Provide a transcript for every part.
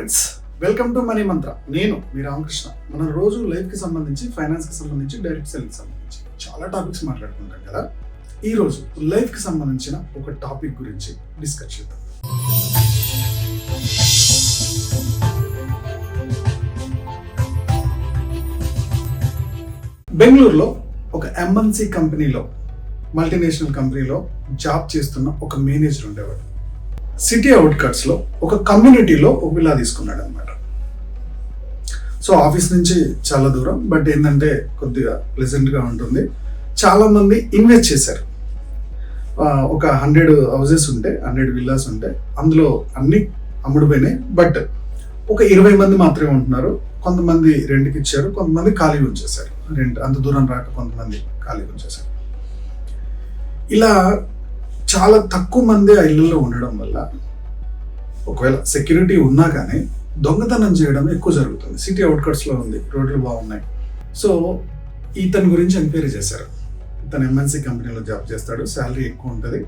Friends welcome to money మంత్ర. నేను మీ రామకృష్ణ. మనం రోజు లైఫ్కి సంబంధించి ఫైనాన్స్కి సంబంధించి డైరెక్ట్ సెల్ సంబంధించి చాలా టాపిక్స్ మాట్లాడుకుంటాం కదా? ఈ రోజు లైఫ్కి సంబంధించిన ఒక టాపిక్ గురించి డిస్కస్ చేద్దాం. బెంగళూరులో ఒక ఎంఎన్సి కంపెనీలో మల్టీనేషనల్ కంపెనీలో జాబ్ చేస్తున్న ఒక మేనేజర్ ఉండేవాడు. సిటీ అవుట్కట్స్లో ఒక కమ్యూనిటీలో ఒక విలా తీసుకున్నాడు అనమాట సో ఆఫీస్ నుంచి చాలా దూరం బట్ ఏంటంటే కొద్దిగా ప్లెజెంట్గా ఉంటుంది. చాలామంది ఇన్వెస్ట్ చేశారు. ఒక హండ్రెడ్ హౌజెస్ ఉంటే హండ్రెడ్ విల్లాస్ ఉంటే అందులో అన్ని అమ్ముడుపోయినాయి. బట్ ఒక ఇరవై మంది మాత్రమే ఉంటున్నారు. కొంతమంది రెంట్కి ఇచ్చారు కొంతమంది ఖాళీ ఉంచేశారు. రెంట్ అంత దూరం రాక కొంతమంది ఖాళీ ఉంచేశారు. ఇలా చాలా తక్కువ మంది ఆ ఇళ్ళలో ఉండడం వల్ల ఒకవేళ సెక్యూరిటీ ఉన్నా కానీ దొంగతనం చేయడం ఎక్కువ జరుగుతుంది. సిటీ అవుట్కట్స్లో ఉంది రోడ్లు బాగున్నాయి. సో ఇతని గురించి ఎంక్వైరీ చేశారు. ఇతను ఎంఎన్సీ కంపెనీలో జాబ్ చేస్తాడు శాలరీ ఎక్కువ ఉంటుంది.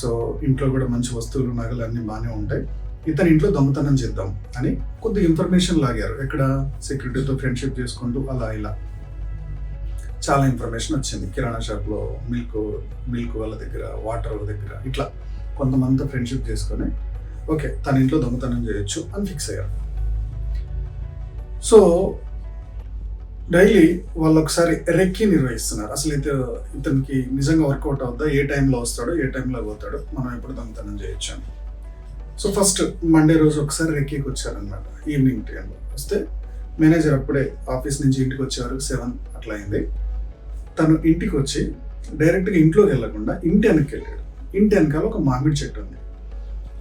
సో ఇంట్లో కూడా మంచి వస్తువులు నగలు అన్నీ బాగానే ఉంటాయి. ఇతని ఇంట్లో దొంగతనం చేద్దాం అని కొద్ది ఇన్ఫర్మేషన్ లాగారు. ఎక్కడ సెక్యూరిటీతో ఫ్రెండ్షిప్ చేసుకుంటూ అలా ఇలా. చాలా ఇన్ఫర్మేషన్ వచ్చింది. కిరాణా షాప్లో మిల్క్ మిల్క్ వాళ్ళ దగ్గర వాటర్ వాళ్ళ దగ్గర ఇట్లా కొంతమందితో ఫ్రెండ్షిప్ చేసుకొని ఓకే తన ఇంట్లో దొంగతనం చేయొచ్చు అని ఫిక్స్ అయ్యారు. సో డైలీ వాళ్ళు ఒకసారి రెక్కి నిర్వహిస్తున్నారు. అసలు ఇత ఇతనికి నిజంగా వర్కౌట్ అవుద్దా? ఏ టైంలో వస్తాడో? ఏ టైంలో పోతాడో? మనం ఎప్పుడు దొంగతనం చేయొచ్చు అని. సో ఫస్ట్ మండే రోజు ఒకసారి రెక్కీకి వచ్చారనమాట ఈవినింగ్ టైంలో వస్తే మేనేజర్ అప్పుడే ఆఫీస్ నుంచి ఇంటికి వచ్చేవారు సెవెన్ అట్లా అయింది. తను ఇంటికి వచ్చి డైరెక్ట్గా ఇంట్లోకి వెళ్ళకుండా ఇంటి వెనక్కి వెళ్ళాడు ఇంటి వెనకాల ఒక మామిడి చెట్టు ఉంది.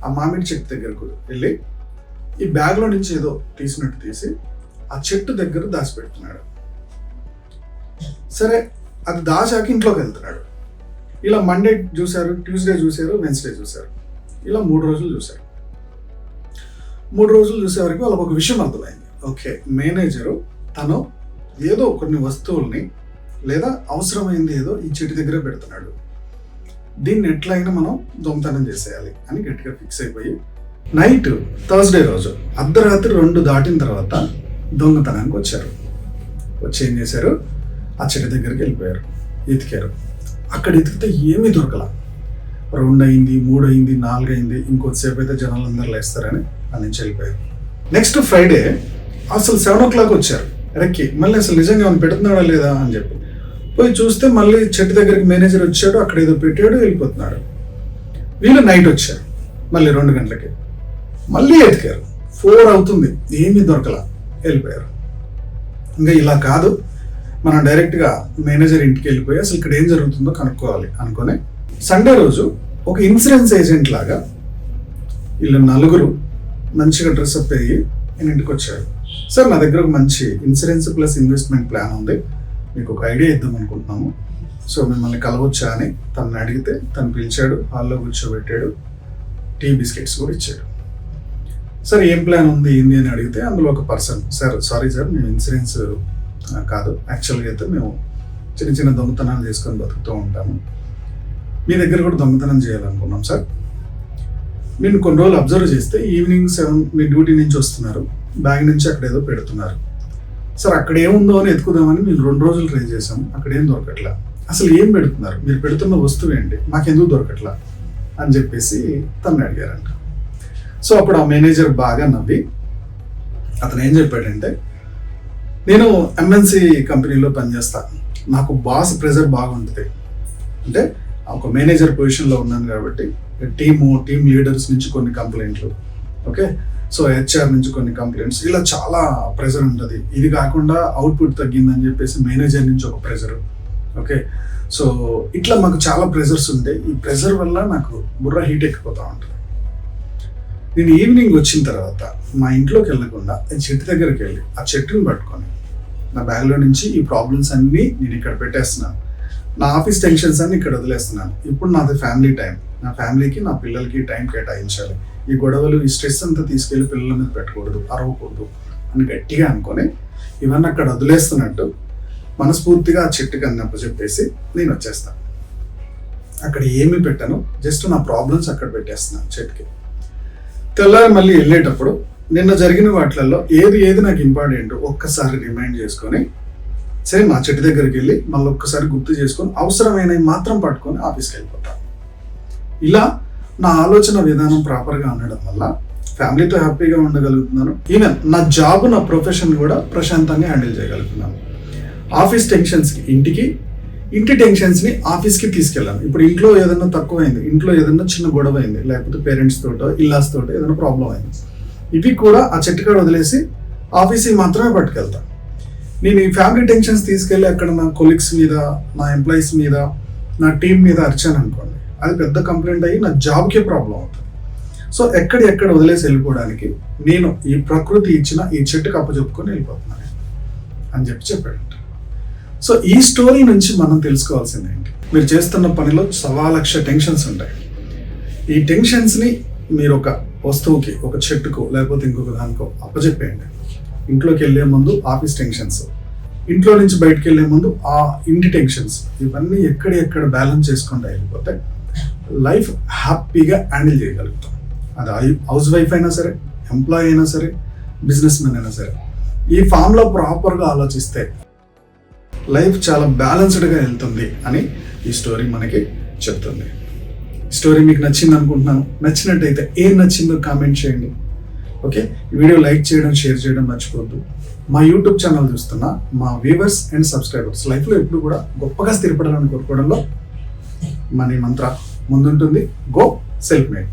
ఆ మామిడి చెట్టు దగ్గరకు వెళ్ళి ఈ బ్యాగ్లో నుంచి ఏదో తీసినట్టు తీసి ఆ చెట్టు దగ్గర దాచిపెడుతున్నాడు. సరే అది దాచాక ఇంట్లోకి వెళ్తున్నాడు. ఇలా మండే చూశారు ట్యూస్డే చూశారు వెన్స్డే చూశారు. ఇలా మూడు రోజులు చూశారు మూడు రోజులు చూసే వరకు వాళ్ళకి ఒక విషయం అర్థమైంది. ఓకే మేనేజరు తను ఏదో కొన్ని వస్తువుల్ని లేదా అవసరమైంది ఏదో ఈ చెట్టు దగ్గర పెడుతున్నాడు. దీన్ని ఎట్లయినా మనం దొంగతనం చేసేయాలి అని గట్టిగా ఫిక్స్ అయిపోయి నైట్ థర్స్డే రోజు అర్ధరాత్రి రెండు దాటిన తర్వాత దొంగతనానికి వచ్చారు. వచ్చి ఏం చేశారు? ఆ చెట్టు దగ్గరికి వెళ్ళిపోయారు ఎతికారు. అక్కడ ఎతికితే ఏమీ దొరకల. రెండు అయింది మూడు అయింది నాలుగు అయింది ఇంకొద్దిసేపు అయితే జనాలు అందరూ లేస్తారని అని నుంచి వెళ్ళిపోయారు. నెక్స్ట్ ఫ్రైడే అసలు సెవెన్ ఓ క్లాక్ వచ్చారు. రెక్కి మళ్ళీ అసలు నిజంగా ఏమైనా పెడుతున్నాడా లేదా అని చెప్పి. పోయి చూస్తే మళ్ళీ చెట్టు దగ్గరికి మేనేజర్ వచ్చాడు అక్కడ ఏదో పెట్టాడు వెళ్ళిపోతున్నాడు వీళ్ళు నైట్ వచ్చారు మళ్ళీ రెండు గంటలకి. మళ్ళీ ఎతికారు. ఫోర్ అవుతుంది ఏమీ దొరకల వెళ్ళిపోయారు. ఇంకా ఇలా కాదు మనం డైరెక్ట్గా మేనేజర్ ఇంటికి వెళ్ళిపోయి అసలు ఇక్కడ ఏం జరుగుతుందో కనుక్కోవాలి అనుకొని సండే రోజు ఒక ఇన్సూరెన్స్ ఏజెంట్ లాగా వీళ్ళు నలుగురు మంచిగా డ్రెస్అప్ అయ్యి నేను ఇంటికి వచ్చాడు సార్ నా దగ్గర ఒక మంచి ఇన్సూరెన్స్ ప్లస్ ఇన్వెస్ట్మెంట్ ప్లాన్ ఉంది. మీకు ఒక ఐడియా ఇద్దాం అనుకుంటున్నాము. సో మిమ్మల్ని కలవచ్చా అని తనని అడిగితే తను పిలిచాడు హాల్లో కూర్చోబెట్టాడు టీ బిస్కెట్స్ కూడా ఇచ్చాడు. సార్ ఏం ప్లాన్ ఉంది ఏంది అని అడిగితే అందులో ఒక పర్సన్ సార్ సారీ సార్ మేము ఇన్సూరెన్స్ కాదు. యాక్చువల్గా అయితే మేము చిన్న చిన్న దొంగతనాలు చేసుకొని బతుకుతూ ఉంటాము. మీ దగ్గర కూడా దొంగతనం చేయాలనుకున్నాం సార్. మీరు కొన్ని రోజులు అబ్జర్వ్ చేస్తే ఈవినింగ్ సెవెన్ మీ డ్యూటీ నుంచి వస్తున్నారు. బ్యాగ్ నుంచి అక్కడ ఏదో పెడుతున్నారు. సార్ అక్కడ ఏముందో అని ఎత్తుకుదామని మేము రెండు రోజులు ట్రై చేసాం అక్కడ ఏం దొరకట్లా. అసలు ఏం పెడుతున్నారు? మీరు పెడుతున్న వస్తువు ఏంటి? మాకెందుకు దొరకట్లా? అని చెప్పేసి తను అడిగారంట. సో అప్పుడు ఆ మేనేజర్ బాగా నవ్వి అతను ఏం చెప్పాడంటే నేను ఎంఎన్సి కంపెనీలో పనిచేస్తాను నాకు బాస్ ప్రెజర్ బాగుంటుంది. అంటే ఒక మేనేజర్ పొజిషన్లో ఉన్నాను కాబట్టి టీము టీమ్ లీడర్స్ నుంచి కొన్ని కంప్లైంట్లు. ఓకే? సో హెచ్ఆర్ నుంచి కొన్ని కంప్లైంట్స్ ఇలా చాలా ప్రెజర్ ఉంటుంది. ఇది కాకుండా అవుట్పుట్ తగ్గిందని చెప్పేసి మేనేజర్ నుంచి ఒక ప్రెజర్ ఓకే సో ఇట్లా మాకు చాలా ప్రెజర్స్ ఉంటాయి ఈ ప్రెజర్ వల్ల నాకు బుర్ర హీట్ ఎక్కిపోతూ ఉంటుంది. నేను ఈవినింగ్ వచ్చిన తర్వాత మా ఇంట్లోకి వెళ్ళకుండా నేను చెట్టు దగ్గరికి వెళ్ళి ఆ చెట్టుని పట్టుకొని నా బ్యాగ్లో నుంచి ఈ ప్రాబ్లమ్స్ అన్నీ నేను ఇక్కడ పెట్టేస్తున్నాను. నా ఆఫీస్ టెన్షన్స్ అన్ని ఇక్కడ వదిలేస్తున్నాను. ఇప్పుడు నాది ఫ్యామిలీ టైం నా ఫ్యామిలీకి నా పిల్లలకి టైం కేటాయించాలి. ఈ గొడవలు ఈ స్ట్రెస్ అంతా తీసుకెళ్ళి పిల్లల మీద పెట్టకూడదు అరవకూడదు అని గట్టిగా అనుకొని ఇవన్నీ అక్కడ వదిలేస్తున్నట్టు మనస్ఫూర్తిగా ఆ చెట్టుకి అన్నప్పుడు చెప్పేసి నేను వచ్చేస్తాను అక్కడ ఏమి పెట్టాను జస్ట్ నా ప్రాబ్లమ్స్ అక్కడ పెట్టేస్తున్నాను చెట్టుకి. తెల్లారి మళ్ళీ వెళ్ళేటప్పుడు నిన్న జరిగిన వాటిలలో ఏది ఏది నాకు ఇంపార్టెంట్ ఒక్కసారి రిమైండ్ చేసుకొని సరే మా చెట్టు దగ్గరికి వెళ్ళి మళ్ళీ ఒక్కసారి గుర్తు చేసుకొని అవసరమైనవి మాత్రం పట్టుకొని ఆఫీస్కి వెళ్ళిపోతాను ఇలా నా ఆలోచన విధానం ప్రాపర్గా ఉండడం వల్ల ఫ్యామిలీతో హ్యాపీగా ఉండగలుగుతున్నాను. ఈవెన్ నా జాబ్ నా ప్రొఫెషన్ కూడా ప్రశాంతంగా హ్యాండిల్ చేయగలుగుతున్నాను. ఆఫీస్ టెన్షన్స్కి ఇంటికి ఇంటి టెన్షన్స్ని ఆఫీస్కి తీసుకెళ్ళాను. ఇప్పుడు ఇంట్లో ఏదైనా తక్కువైంది ఇంట్లో ఏదైనా చిన్న గొడవ అయింది లేకపోతే పేరెంట్స్ తోటో ఇల్లాస్ తోటో ఏదైనా ప్రాబ్లం అయింది. ఇవి కూడా ఆ చెట్టుకాడ వదిలేసి ఆఫీస్కి మాత్రమే పట్టుకెళ్తాను నేను ఈ ఫ్యామిలీ టెన్షన్స్ తీసుకెళ్ళి అక్కడ నా కొలీగ్స్ మీద నా ఎంప్లాయీస్ మీద నా టీం మీద అరిచాను అనుకోండి. అది పెద్ద కంప్లైంట్ అయ్యి నా జాబ్కే ప్రాబ్లం అవుతుంది. సో ఎక్కడ ఎక్కడ వదిలేసి వెళ్ళిపోవడానికి నేను ఈ ప్రకృతి ఇచ్చిన ఈ చెట్టుకు అప్పచెప్పుకొని వెళ్ళిపోతున్నాను అని చెప్పి చెప్పాడు. సో ఈ స్టోరీ నుంచి మనం తెలుసుకోవాల్సింది ఏంటి? మీరు చేస్తున్న పనిలో సవా లక్ష టెన్షన్స్ ఉంటాయి. ఈ టెన్షన్స్ని మీరు ఒక వస్తువుకి ఒక చెట్టుకు లేకపోతే ఇంకొక దానికో అప్పచెప్పేయండి. ఇంట్లోకి వెళ్ళే ముందు ఆఫీస్ టెన్షన్స్ ఇంట్లో నుంచి బయటకు వెళ్ళే ముందు ఆ ఇంటి టెన్షన్స్ ఇవన్నీ ఎక్కడ ఎక్కడ బ్యాలెన్స్ చేసుకుంటూ వెళ్ళిపోతే లైఫ్ హ్యాపీగా హ్యాండిల్ చేయగలుగుతాం. అది హౌస్ వైఫ్ అయినా సరే ఎంప్లాయ్ అయినా సరే బిజినెస్ మెన్ అయినా సరే. ఈ ఫామ్లో ప్రాపర్గా ఆలోచిస్తే లైఫ్ చాలా బ్యాలెన్స్డ్గా వెళ్తుంది అని ఈ స్టోరీ మనకి చెప్తుంది. స్టోరీ మీకు నచ్చింది అనుకుంటున్నాను. నచ్చినట్టయితే ఏం నచ్చిందో కామెంట్ చేయండి. ఓకే? వీడియో లైక్ చేయడం షేర్ చేయడం మర్చిపోవద్దు. మా యూట్యూబ్ ఛానల్ చూస్తున్న మా వ్యూవర్స్ అండ్ సబ్స్క్రైబర్స్ లైఫ్లో ఎప్పుడు కూడా గొప్పగా స్థిరపడాలని కోరుకోవడంలో మనీ మంత్ర. ముందుంటుంది. Go self made